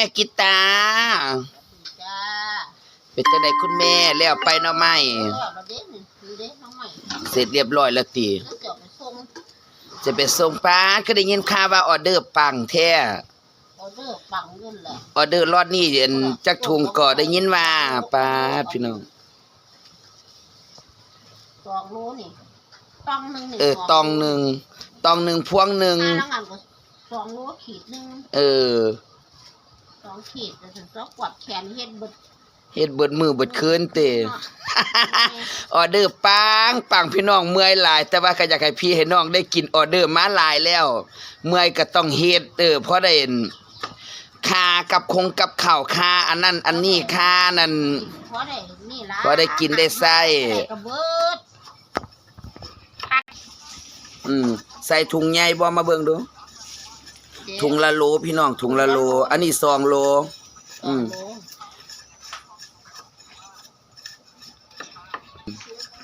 คุณแม่กิตาจ้าเป็นจังไดคุณแม่แล้วไปเนาะไหมเออประเด็นนี่คือเด้น้องใหม่เสร็จเรียบร้อยแล้วติแล้วจะเอาไปส่งจะไปส่งป้าก็ได้ยินข่าวว่าออเดอร์ปังแท้ออเดอร์ปังเงินแหละออเดอร์รอดนี้เห็นจักถุงก็ได้ยินว่าป้าดพี่น้องสองโลนี่ตองหนึ่งนี่เออตองหนึ่งตองหนึ่งพวงหนึ่งห้าแล้วงานก็สองโลขีดหนึ่งเออ สองขีดแต่ถึงต้องกวาดแขนเฮ็ดเบิดเฮ็ดเบิดมือเบิดคืนเตออเดอร์ปังปังพี่น้องเมื่อยหลาย แต่ว่าก็อยากให้พี่ให้น้องได้กินออเดอร์มาหลายแล้ว เมื่อยก็ต้องเฮ็ดเออเพราะได้เห็นค่ากับคงกับข้าวค่าอันนั้นอันนี้ค่านั่นพอได้นี่ละพอได้กินได้ไส้ได้กระเบิดอืมใส่ถุงใหญ่บ่มาเบิ่งดู ถุงละโลพี่น้องถุงละโล อันนี้สองโลสองโล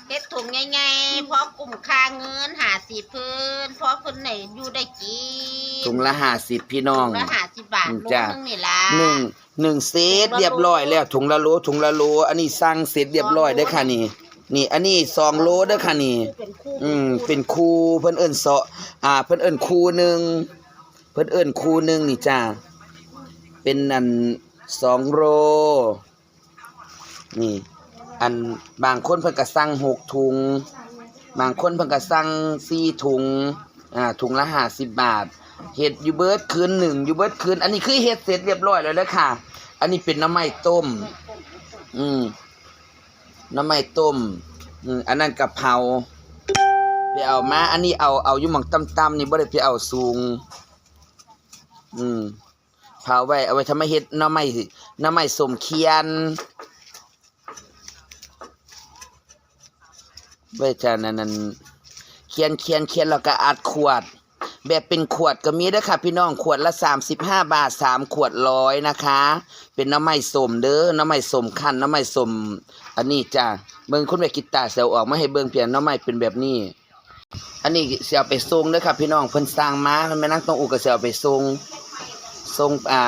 เฮ็ดถุงใหญ่ๆเพราะกลุ่มค่าเงินหาสีพื้นเพราะเพิ่นไหนอยู่ได้กินถุงละห้าสิบพี่น้องละห้าสิบบาทอืมโลจ้ะนึงนี่ล่ะหนึ่งหนึ่งเซตเรียบร้อยแล้วถุงละโลถุงละโล อันนี้สั่งเสร็จเรียบร้อยเด้อค่ะนี่นี่ อันนี้สองโลเด้อค่ะนี่เป็นคู่อืม เป็นครูเพิ่นเอิ้นเสาะอ่า เพิ่นเอิ้นครูหนึ่งเพิ่นเอิ้นคูหนึ่งนี่จ้า เป็นอันสองโลนี่ อันบางคนเพิ่นก็สั่งหกถุง บางคนเพิ่นก็สั่งสี่ถุง อ่าถุงละห้าสิบบาท เห็ดยูเบิร์ดคืนหนึ่งยูเบิร์ดคืน อันนี้คือเห็ดเสร็จเรียบร้อยแล้วเด้อค่ะ อันนี้เป็นน้ำไม้ต้ม อืมน้ำไม้ต้ม อืมอันนั้นกะเพราไปเอามา อันนี้เอาเอาอยู่หม่องต่ำๆนี่บ่ได้ไปเอาสูง อืมเผาไว้เอาไว้ทำให้เฮ็ดหน้ำไม้หน้ำไม้สมเคียนไว้จะนั่นนั่นเคียนเคียนเคียนแล้วก็อัดขวด แบบเป็นขวดก็มีเด้อค่ะ พี่น้องขวดละ35บาท3ขวดร้อยนะคะ เป็นน้ำไม้สมเด้อน้ำไม้สมคั้นน้ำไม้สม อันนี้จ้ะเบิ่งคุณแม่กิตตาเสียวออกมาให้เบิ่งเพียงน้ำไม้เป็นแบบนี้ อันนี้สิเอาไปส่งเด้อค่ะพี่น้องเพิ่นสร้างมาแม่นางต้องอุกก็สิเอาไปส่งส่งอ่า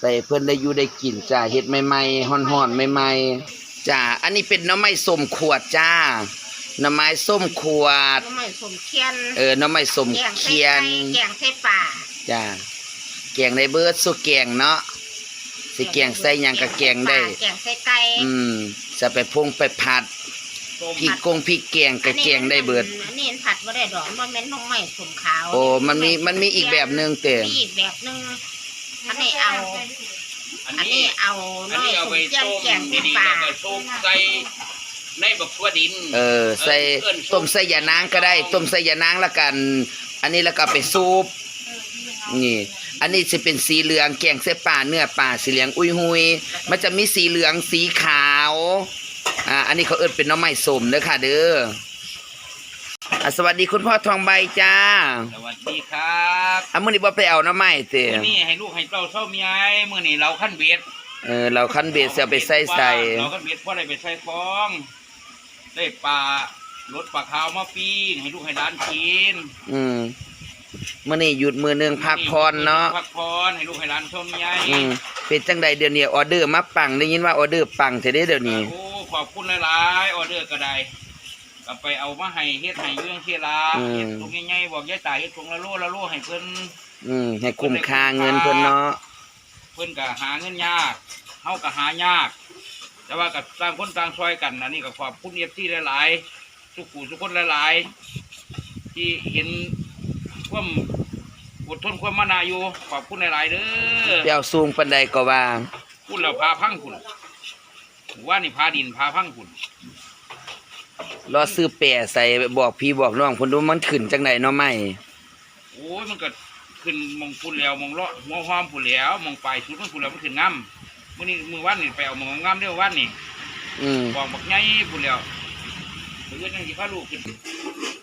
แต่เพิ่นได้อยู่ได้กินจ้าเฮ็ดใหม่ๆฮ้อนๆใหม่ๆจ้าอันนี้เป็นหน้ำไม้ส้มขวดจ้าหน้ำไม้ส้มขวด น้ำมันสมเคียน เออหน้ำไม้ส้มแกงไส้เคียนไก่แกงไส้ป่าจ้าแกงได้เบิดสุแกงเนาะสิแกงใส่หยังก็แกงได้แกงไส้ไก่อืมจะไปพงไปผัด พริกกงพริกแกงก็แกงได้เบิด อันนี้มันผัดบ่ได้ดอกมันเป็นน้องใหม่สมขาวโอ้มันมีมันมีอีกแบบหนึงเตะมีอีกแบบหนึงอันนี้เอา อันอันนี้นี้เอาอันน้อยนี้เอาสมไปเคียนต้มแกงไส้ดีๆป่าแล้วก็ต้มใส่ในบักทั่วดินเออใส่ต้มใส่ยานางก็ได้ต้มใส่ยานางละกัน อันนี้แล้วก็ไปซุปนี่ อันนี้จะเป็นสีเหลืองแกงเส้ป่าเนื้อป่าสีเหลืองอุ้ยหุยมันจะมีสีเหลืองสีขาว อ่าอันนี้เขาเอิ้นเป็นหน้ำไม้ส้มเด้อค่ะ เด้ออะสวัสดีคุณพ่อทองใบจ้าสวัสดีครับอะมื้อนี้บ่ไปเอาหน้ำไม้เตะมื้อนี้ให้ลูกให้เต้าเศร้าเมียไอ้มื้อนี้เราขั้นเบ็ดเออเราคั้นเบสเอาไปใส่ใส่เราขั้นเบ็ดเพราะอะไรไปใส่ฟอง ได้ปลารถปลาขาวมาปีนให้ลูกให้ร้านกิน อืมมื้อนี้หยุดมื้อหนึงพักผ่อนเนาะพักผ่อนให้ลูกให้ร้านชมยายอืมเป็นจังใดเดี๋ยวนี้ออเดอร์มาปังได้ยินว่าออเดอร์ปังเท่เด้เดี๋ยวนี้โอ้ ขอบคุณหลายๆออเดอร์ก็ได้ก็ไปเอามาให้เฮ็ดให้อยู่จังซี่ล่ะเฮ็ดถุงใหญ่ๆบอกยายตายเฮ็ดถุงละโลละโลให้เพิ่น อืมให้คุ้มค่าเงินเพิ่นเนาะ เพิ่นก็หาเงินยากเฮาก็หายาก แต่ว่าก็ต่างคนต่างช่วยกันอันนี้ก็ขอบคุณเอฟซีหลายๆทุกผู้ทุกคนหลายๆ ที่เห็นความอดทนความมานาอยู่ขอบคุณหลายๆเด้อเปียวสูงปานใดก็ว่าคุณแล้วพาพังคุณ ว่านี่พาดินพาพังคุณรอซื้อแปรใส่บอกพี่บอกน้องเพิ่นดูมันขึ้นจังไดเนาะไม่โอ้ยมันก็ขึ้นมองพุ่นแล้วมองเลาะหัวหอมพุ่นแล้วมองปลายสุดมันพุ่นแล้วมันขึ้นงามมื้อนี้มื้อวันนี่ไปเอามองงามเด้อวันนี่อืมบอกบักใหญ่พุ่นแล้วเพื่อนยังสิพาลูกขึ้น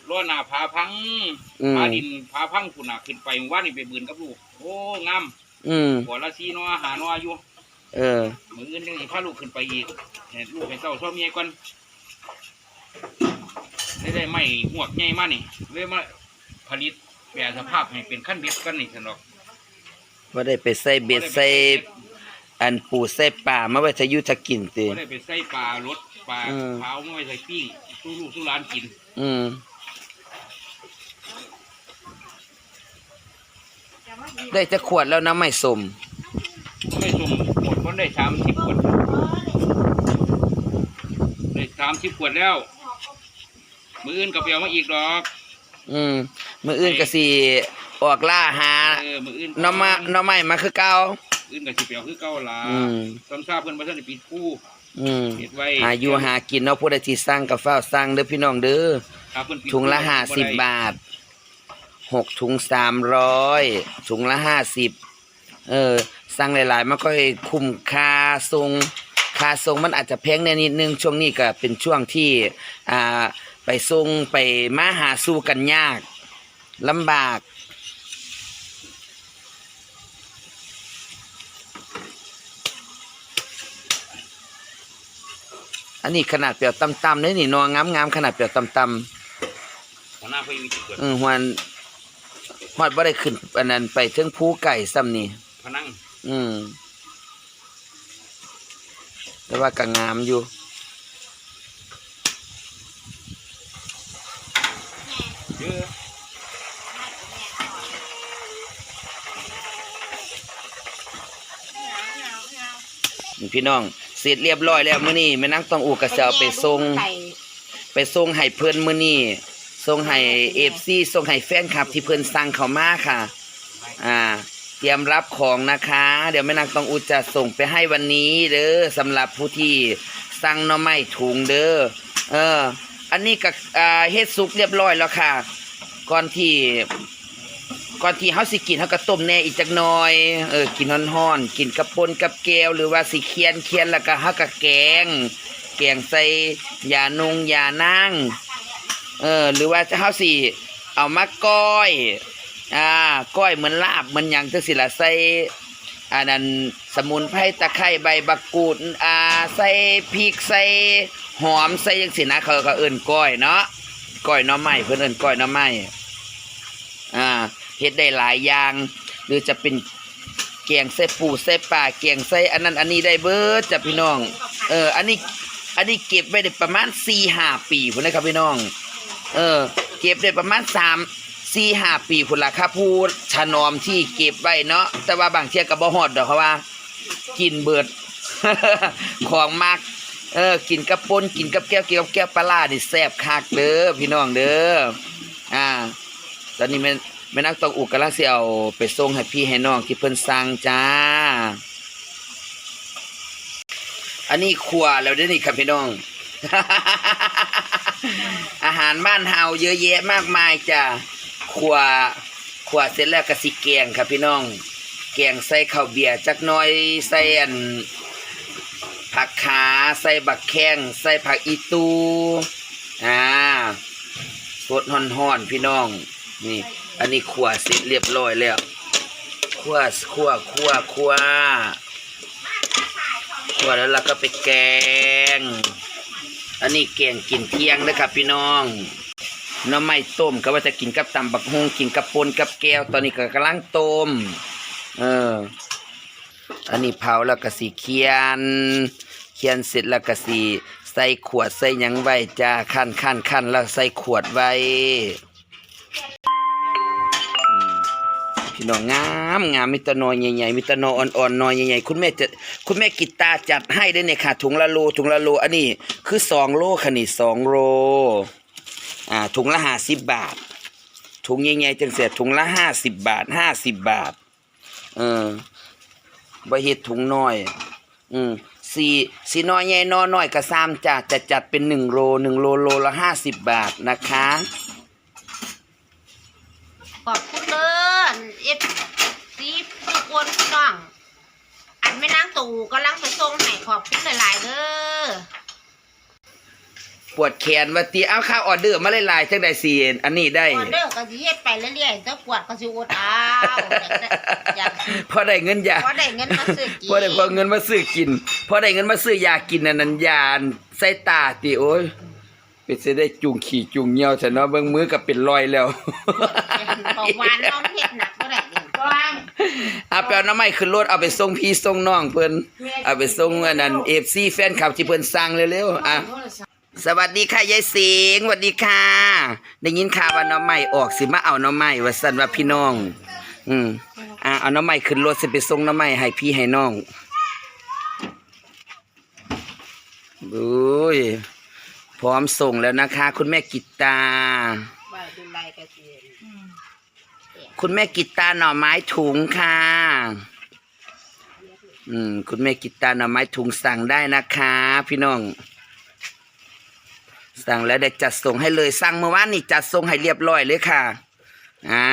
ล้อหน้าผาพังอืมผาดินผาพังพุ่นน่ะขึ้นไปเมื่อวานนี่ไปบืนกับลูกโอ้งามอืมบ่อละสีนัวหานัวอยู่ เออมื้ออื่นยังสิพาลูกขึ้นไปอีกให้ลูกให้เต้าซ้อมเมียก่อนได้ได้ไม้หวกใหญ่มานี่เลยมาผลิตแปรสภาพให้เป็นขั้นเบ็ดกันนี่ซั่นดอกว่าได้ไปใส่เบ็ดใส่อันปูใส่ป่ามาไว้ทะยุทะกินติบ่ได้ไปใส่ปลารถปลาอืมเผาไม่ไปใส่ปิ้งสู้ลูกสู้ร้านกินอืมได้จะขวดแล้วน้ำไม่สม ไม่สุ่มหมดคนได้สามสิบขวดได้สามสิบขวดแล้ว มืออื่นกับเปียวมาอีกดอก อืมมื้ออื่นก็สิออกล่าหาเออมืออื่นหน้ำมาหน้ำไม้มาคือเก่าอื่นกับสิเปียวคือเก่าล่ะอืมตอนทราบเพิ่นว่าท่านได้ปิดคู่อืมเฮ็ดไว้หาอยู่หากินเนาะผู้ใดที่สั่งก็ฟ้าวสั่งเด้อพี่น้องเด้อครับเพิ่นปิดถุงละคู่ห้าสิบได้บาทหกถุงสามร้อยถุงละห้าสิบเออ สั่งหลายๆมันก็ให้คุ้มค่าทรงค่าทรงมันอาจจะแพงในนิดนึงช่วงนี้ก็เป็นช่วงที่อ่าไปทรงไปมาหาสู้กันยากลำบากอันนี้ขนาดเปรียวต่ำๆเลยนี่นองงามๆขนาดเปรียวต่ำหัวหน้าเพิ่นมีจิตเกิดๆอืมฮวนฮอดบ่ได้ขึ้นอันนั้นไปเทิงภูไก่ซ้ำนี่พนัง อืม แต่ว่าก็งามอยู่พี่น้องเสร็จเรียบร้อยแล้วมื้อนี้แม่นางต้องอูกระเซาไปส่งไปส่งให้เพิ่นมื้อนี้ส่งให้ FC ส่งให้แฟนคลับที่เพิ่นสั่งเข้ามาค่ะ อ่า เตรียมรับของนะคะ เดี๋ยวแม่นางตองอูจะส่งไปให้วันนี้เด้อสำหรับผู้ที่สั่งหน่อไม้ถุงเด้อเออ อันนี้ก็อ่าเฮ็ดสุกเรียบร้อยแล้วค่ะ ก่อนที่ ก่อนที่เฮาสิกินเฮาก็ต้มแน่อีกจักหน่อย เออ กินฮ้อนๆ กินกับปนกับแก้วหรือว่าสิเคียนเคียนแล้วก็เฮาก็แกง แกงใส่ยานงยานางเออ หรือว่าจะเฮาสิเอามาก้อย อ่าก้อยเหมือนลาบเหมือนหยังจังสิละใส่อันนั้นสมุนไพรตะไคร้ใบบักกูดอ่าใส่พริกใส่หอมใส่จังสินะเขาก็เอิ้นก้อยเนาะก้อยน่อไม้เพิ่อนเอิ้นก้อยน่อไม้อ่าเฮ็ดได้หลายอย่าง หรือจะเป็นแกงใส่ปูใส่ปลาแกงใส่อันนั้นอันนี้ได้เบิดจ้ะพี่น้อง เออ อันนี้อันนี้เก็บไว้ได้ประมาณสี่ห้าปีพุ่นนะครับพี่น้อง เออ เก็บได้ประมาณสาม สี่ห้าปีพุ่นละครับผู้ถนอมที่เก็บไว้เนาะแต่ว่าบางเที่ยก็บ่ฮอดดอกเพราะว่า กินเบิด ของมากเออกินกับปนกินกับแก้วกินกับแก้วปลาร้านี่แซ่บคักเด้อพี่น้องเด้ออ่า ตอนนี้แม่แม่นักตองอุกกำลังสิเอาไปส่งให้พี่ให้น้องที่เพิ่นสั่งจ้า อันนี้ครัวแล้วเด้อนี่ครับพี่น้อง อาหารบ้านเฮาเยอะแยะมากมายจ้ะ ครัวครัวเสร็จแล้วก็สิแกงครับพี่น้อง แกงใส่ข้าวเบียร์จักน้อยใส่อันผักขาใส่บักแข้งใส่ผักอีตูอ่าสดห่อนๆพี่น้อง นี่ อันนี้ขัวเสร็จเรียบร้อยแล้วขัวขัวขัวขัวขัวแล้วเราก็ไปแกง อันนี้แกงกินเที่ยงนะครับพี่น้อง น้ำไม้ต้มก็ว่าจะกินกับตำบักฮงกินกับปนกับแก้ว ตอนนี้ก็กำลังต้ม เออ อันนี้เผาแล้วก็สีเคียน เคียนเสร็จแล้วก็สีใส่ขวดใส่ยังไว้จ้าขั้นขั้นขั้นแล้วใส่ขวดไว้อืมพี่น้องงามงามมิตรนอยใหญ่ๆมิตรนออ่อนๆนอยใหญ่ๆคุณแม่จะคุณแม่กิตตาจัดให้ได้เนี่ยค่ะถุงละโลถุงละโลอันนี้คือสองโลค่ะนี่สองโล อ่าถุงละห้าสิบบาท ถุงใหญ่ๆจังเสียถุงละห้าสิบบาทห้าสิบบาท เออบ่เฮ็ดถุงน้อย อืมสี่สี่น้อยใหญ่น้อยน้อยก็ซ้ำจ้ะจะจัดเป็นหนึ่งโลหนึ่งโลโลละห้าสิบบาทนะคะ ขอบคุณเด้อเอฟซีทุกคนพี่น้อง อันไม่นั่งตู่กำลังไปส่งให้ขอบคุณหลายๆเด้อ ปวดแขนว่าตีเอาข้าวออเดอร์มาหลายๆจังได้สิอันนี้ได้ ออเดอร์ก็สิเฮ็ดไปเรื่อยๆถ้าปวดก็สิอดเอาอยากได้อยากพอได้เงินยาพอได้เงินมาซื้อกินพอได้พอเงินมาซื้อกินพอได้เงินมาซื้อยากินอันนั้นยาใส่ตาติโอ้ยเป็นสิได้จุงขี่จุงเหี่ยวซะเนาะเบิ่งมือก็เป็นรอยแล้วเบาหวานน้องเฮ็ดหนักบ่ได้เด้อเอาไปเอาน้ำไม้ขึ้นรถเอาไปส่งพี่ส่งน้องเพิ่นเอาไปส่งอันนั้น FC แฟนคลับที่เพิ่นสั่งเร็วๆอะ สวัสดีค่ะยายสิงห์สวัสดีค่ะ ได้ยินข่าวว่าน้องใหม่ออกสิมาเอาน้องใหม่ว่าซั่นว่าพี่น้อง อืมอะเอาน้องใหม่ขึ้นรถสิไปส่งน้องใหม่ให้พี่ให้น้องโอ้ยพร้อมส่งแล้วนะคะ คุณแม่กิตตาคุณแม่กิตตาหน่อไม้ถุงค่ะ อืม คุณแม่กิตตาหน่อไม้ถุงสั่งได้นะคะ พี่น้อง สั่งแล้วเดี๋ยวจัดส่งให้เลยสั่งเมื่อวานนี่จัดส่งให้เรียบร้อยเลยค่ะ อ่า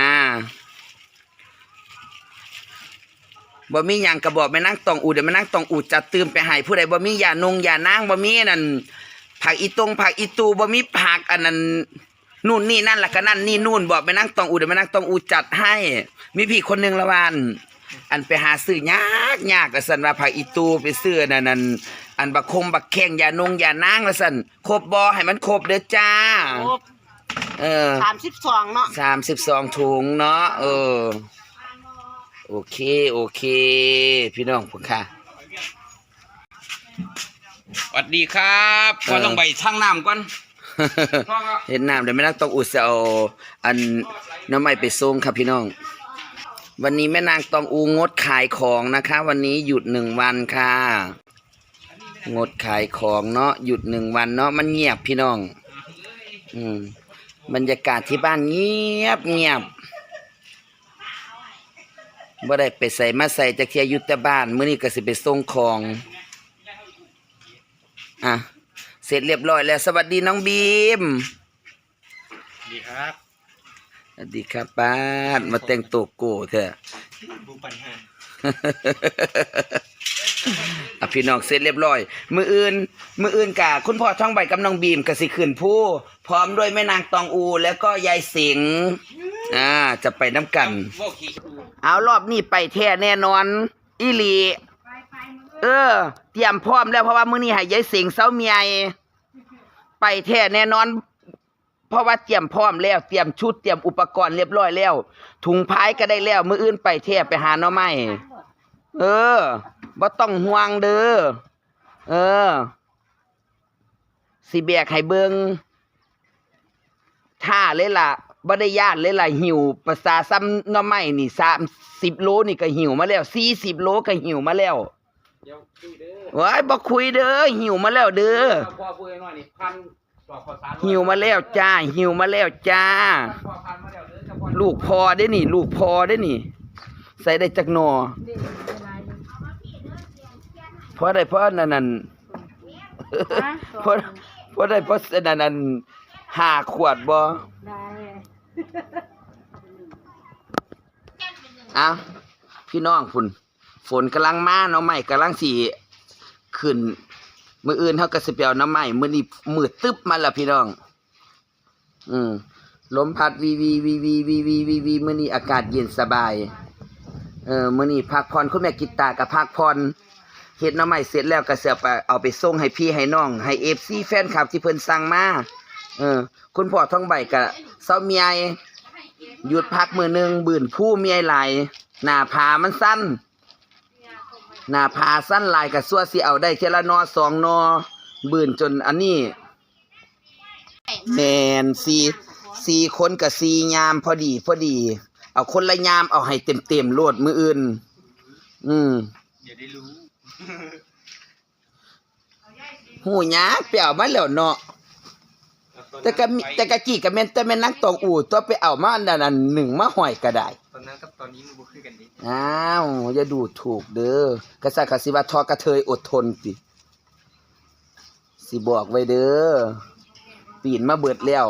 บ่มีหยังกระบอกแม่นั่งตองอูเดี๋ยวแม่นั่งตองอูจัดตื่มไปให้ผู้ใดบ่มียานงยานางบ่มีนั่นผักอีตรงผักอีตูบ่มีผักอันนั้นนู่นนี่นั่นละก็นั่นนี่นู่นบอกไปนั่งตองอูเดี๋ยวไปนั่งตองอูจัดให้ มีพี่คนหนึ่งละวัน อันไปหาซื้อยากยากละสันว่าผักอีตูไปซื้อนั่นนั่น อันบักคมบักแข้งยานงยานางละสันครบบอให้มันครบเด้อจ้าครบเออสามสิบสองเนาะสามสิบสองถุงเนาะเออ โอเคโอเค พี่น้องผมค่ะสวัสดีครับพอต้องไปทั้งน้ำก่อนพ่อก็เห็นน้ำเดี๋ยวแม่นักต้องอุดจะเอาอันน้ำไม้ไปส่งครับพี่น้อง วันนี้แม่นางตองอูงดขายของนะคะ วันนี้หยุดหนึ่งวันค่ะ งดขายของเนาะหยุดหนึ่งวันเนาะมันเงียบพี่น้อง อืมบรรยากาศที่บ้านเงียบเงียบบ่ได้ไปใส่มาใส่จะเทียอยุตแต่บ้านมื้อนี้ก็สิไปส่งของอะเสร็จเรียบร้อยแล้ว สวัสดีน้องบีมดีครับสวัสดีครับป้าดมาแต่งตัวโก้เถอะบูปันห้า อะพี่น้องเสร็จเรียบร้อย มืออื่น มืออื่นกะคุณพ่อท่องใบกับน้องบีมกสิขึ้นผู้ พร้อมด้วยแม่นางตองอู แล้วก็ยายสิงห์อ่าจะไปน้ำกันว่ขี่เอารอบนี้ไปแท้แน่นอน อีหลีเออ เตรียมพร้อมแล้วเพราะว่ามื้อนี้ให้ยายสิงห์เซาเมียไปแท้แน่นอน เพราะว่าเตรียมพร้อมแล้วเตรียมชุดเตรียมอุปกรณ์เรียบร้อยแล้วถุงพายก็ได้แล้ว มืออื่นไปแท้ไปหาหน่อไม้เออ บ่ต้องห่วงเด้อ เออ สิแบกให้เบิงท่าเลยล่ะบ่ได้ย่านเลยล่ะหิวภาษาซ้ำหน่อไม้นี่30โลนี่ก็หิวมาแล้ว40โลก็หิวมาแล้วเดี๋ยวคุยเด้อว้ายบ่คุยเด้อหิวมาแล้วเด้อพ่อพูดหน่อยนี่พันต่อข้าวสารหิวมาแล้วจ้า หิวมาแล้วจ้าพ่อพันมาแล้วเด้อเจ้าพ่อลูกพอได้นี่ ลูกพอได้นี่ ใส่ได้จักหนอเพราะได้เพราะนั่นนั่นเพราะเพราะได้เพราะนั่นนั่นห้าขวดบ่เอาพี่น้องพุ่นฝนกำลังมาเนาะใหม่กำลังสิขึ้นมื้ออื่นเฮาก็สิไปเอาน้ำใหม่มื้อนี้มืดตึ๊บมาแล้วพี่น้อง อืมลมพัดวีวีวีวีวีวีวีวีมื้อนี้อากาศเย็นสบาย เออมื้อนี้พักผ่อนคุณแม่กิตตากับพักผ่อน เฮ็ดหน้ำใหม่เสร็จแล้วก็เสียไปเอาไปส่งให้พี่ให้น้องให้ FC แฟนคลับที่เพิ่นสั่งมาเออ คุณพ่อท้องใบก็เซาเมียหยุดพักมือหนึงบืนผู้เมียไหลายหน้าผามันสั้น หน้าผาสั้นลายก็ซัวสิเอาได้เทยละนอสองนอ บืนจนอันนี้แมนสีสีคนกับสียามพอดี พอดี เอาคนละยามเอาให้เต็มเต็มโลดมืออื่น อืมเดี๋ยวได้รู้ หูยากไปเอามาแล้วเนาะแต่ก็มีแต่กะกี้ก็แม่นแต่แม่นนักตองอู่ตัวไปเอามาอันนั้นอันหนึ่งมาห้อยก็ได้ตอนนั้นกับตอนนี้มันบุคือกันดิอ้าวอย่าดูถูกเด้อกษัตริย์กสิว่าทอกระเทยอดทนสิสิบอกไว้เด้อปีนมาเบิดแล้ว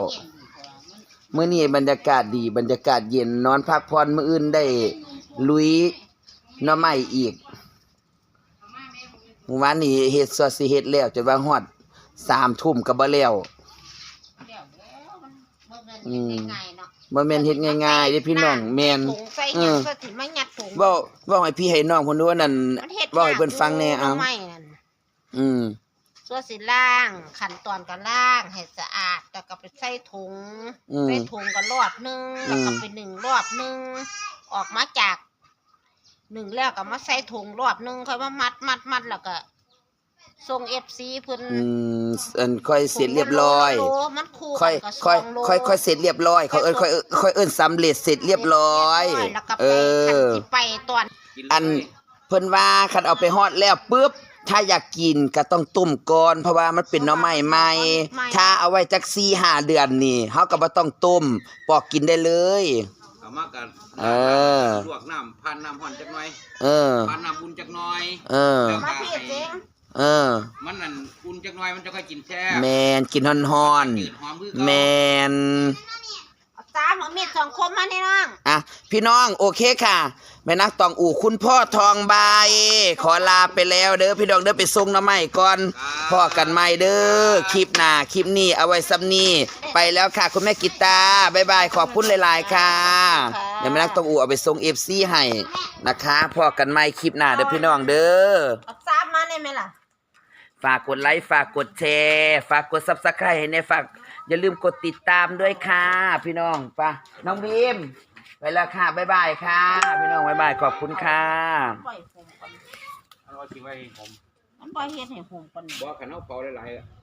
เมื่อนี้บรรยากาศดีบรรยากาศเย็นนอนพักผ่อนมื้ออื่นได้ ลุยหน้ำใหม่อีก เมื่อวานนี้เฮ็ดซอสสิเฮ็ดแล้วจนว่าฮอดสามทุ่มก็บ่แล้วเดี๋ยวแล้วมันเบิ่งเงินยังไงเนาะบ่แม่นเฮ็ดง่ายๆเด้พี่น้องแม่น ถุงใส่หยังก็สิมายัดถุงเว้าเว้าให้พี่ให้น้องเพิ่นดูว่านั่นมันเฮ็ดเว้าให้เพิ่นฟังแหน่เอาไม่นั่นอืมส่วนสิล่างขั้นตอนก็ล่างให้สะอาดแล้วก็ไปใส่ถุงอืม ใส่ถุงก็รอบหนึงแล้วก็อืมไปหนึ่งรอบหนึงออกมาจาก หนึ่งแล้วก็มาใส่ถุงรอบหนึงค่อยมามัดมัดมัดแล้วก็ส่งเอฟซีเพิ่นอืมอันค่อยเสร็จเรียบร้อยโลมันคู่ค่อยกันกับค่อยสงโล ค่อยค่อยเสร็จเรียบร้อยเขาเอิ้นค่อยเอิ้นค่อยเอิ้นสำเร็จเสร็จเรียบร้อย แล้วก็เอไปคันอ สิไปตอนกินอันเลยเพิ่นว่าคันเอาไปฮอดแล้วปุ๊บถ้าอยากกินก็ต้องต้มก่อน เพราะว่ามันเป็นหน่อไม้ใหม่ ถ้าเอาไว้จัก4 5เดือนนี่เฮาก็บ่ต้องต้มปอกกินได้เลย เอามากันเออ ลวกน้ำพันน้ำห่อนจักหน่อยเออ พันน้ำอุ่นจักหน่อยเออมาพี่เจ๊งเออ มันนั่นอุ่นจักหน่อยมันจะค่อยกินแซ่แมนกินฮ้อนจืดหอมคือๆเก่าแมน เอาตามเอามีดสองคมมานี่น้องอะพี่น้องโอเคค่ะแม่นักตองอู่คุณพ่อทองใบขอลาไปแล้วเด้อพี่น้องเด้อไปส่งหน้ำใหม่ก่อนพ่อกันใหม่เด้อคลิปหน้าคลิปนี้เอาไว้ซ้ำนี้ไปแล้วค่ะ คุณแม่กิตาร์บ๊ายบายขอบคุณหลาย ๆ ค่ะ เดี๋ยวแม่นักตองอู่เอาไปส่งเอฟซีให้นะคะพ่อกันใหม่คลิปหน้าเด้อพี่น้องเด้อเอาตามมาได้ไหมล่ะ ฝากกดไลค์ฝากกดแชร์ฝากกดซับสไครต์ให้ในฝากอย่าลืมกดติดตามด้วยค่ะ พี่น้องไปน้องบีมไปแล้วค่ะบ๊ายบายค่ะ พี่น้องบ๊ายบายขอบคุณค่ะปล่อยผมก่อนเอาไว้สิไว้ให้ผมมันปล่อยเฮ็ดให้ผมก่อน บอกขันเอาเป่าหลายๆ